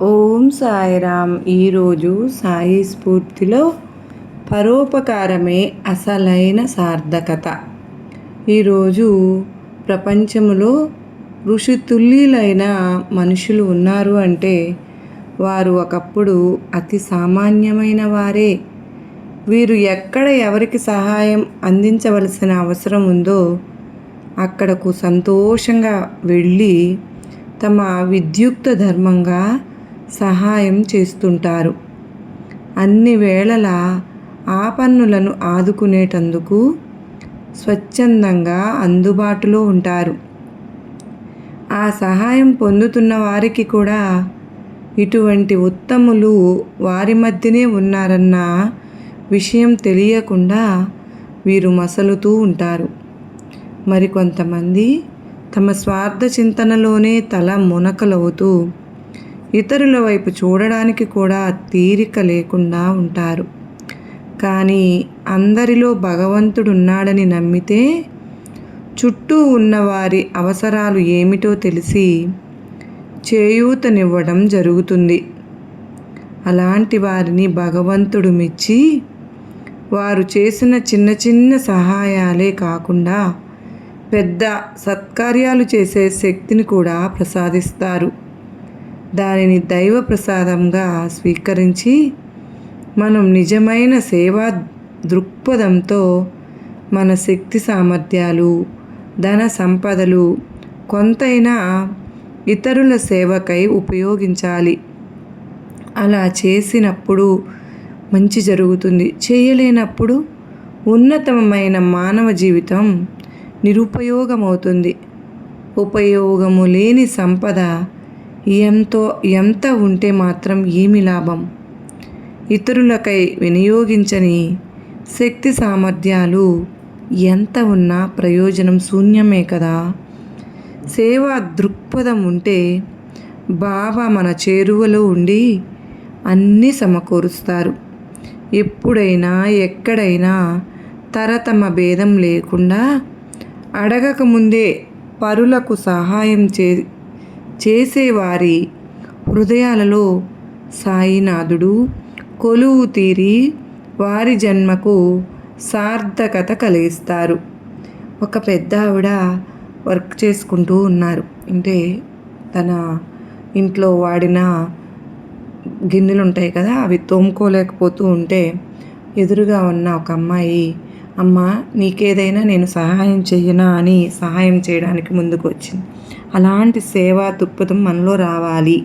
ఓం సాయిరామ్ ఈరోజు సాయి స్ఫూర్తిలో పరోపకారమే అసలైన సార్థకత. ఈరోజు ప్రపంచంలో ఋషితుల్యులైన మనుషులు ఉన్నారు అంటే వారు ఒకప్పుడు అతి సామాన్యమైన వారే. వీరు ఎక్కడ ఎవరికి సహాయం అందించవలసిన అవసరం ఉందో అక్కడకు సంతోషంగా వెళ్ళి తమ విద్యుక్త ధర్మంగా సహాయం చేస్తుంటారు. అన్ని వేళలా ఆపన్నులను ఆదుకునేటందుకు స్వచ్ఛందంగా అందుబాటులో ఉంటారు. ఆ సహాయం పొందుతున్న వారికి కూడా ఇటువంటి ఉత్తములు వారి మధ్యనే ఉన్నారన్న విషయం తెలియకుండా వీరు మసలుతూ ఉంటారు. మరికొంతమంది తమ స్వార్థ చింతనలోనే తల మునకలవుతూ ఇతరుల వైపు చూడడానికి కూడా తీరిక లేకుండా ఉంటారు. కానీ అందరిలో భగవంతుడున్నాడని నమ్మితే చుట్టూ ఉన్నవారి అవసరాలు ఏమిటో తెలిసి చేయూతనివ్వడం జరుగుతుంది. అలాంటి వారిని భగవంతుడు మెచ్చి వారు చేసిన చిన్న చిన్న సహాయాలే కాకుండా పెద్ద సత్కార్యాలు చేసే శక్తిని కూడా ప్రసాదిస్తారు. దానిని దైవ ప్రసాదంగా స్వీకరించి మనం నిజమైన సేవా దృక్పథంతో మన శక్తి సామర్థ్యాలు ధన సంపదలు కొంతైనా ఇతరుల సేవకై ఉపయోగించాలి. అలా చేసినప్పుడు మంచి జరుగుతుంది. చేయలేనప్పుడు ఉన్నతమైన మానవ జీవితం నిరుపయోగమవుతుంది. ఉపయోగము లేని సంపద ఎంతో ఎంత ఉంటే మాత్రం ఏమి లాభం? ఇతరులకై వినియోగించని శక్తి సామర్థ్యాలు ఎంత ఉన్నా ప్రయోజనం శూన్యమే కదా? సేవా దృక్పథం ఉంటే బాబా మన చేరువలో ఉండి అన్నీ సమకూరుస్తారు. ఎప్పుడైనా ఎక్కడైనా తరతమ భేదం లేకుండా అడగకముందే పరులకు సహాయం చే చేసేవారి హృదయాలలో సాయినాథుడు కొలువు తీరి వారి జన్మకు సార్థకత కలిగిస్తారు. ఒక పెద్ద ఆవిడ వర్క్ చేసుకుంటూ ఉన్నారు. అంటే తన ఇంట్లో వాడిన గిన్నెలు ఉంటాయి కదా అవి తోముకోలేకపోతూ ఉంటే ఎదురుగా ఉన్న ఒక అమ్మాయి అమ్మ నీకేదైనా నేను సహాయం చెయ్యనా అని సహాయం చేయడానికి ముందుకు వచ్చింది అలాంటి సేవా దృక్పథం మనలో రావాలి.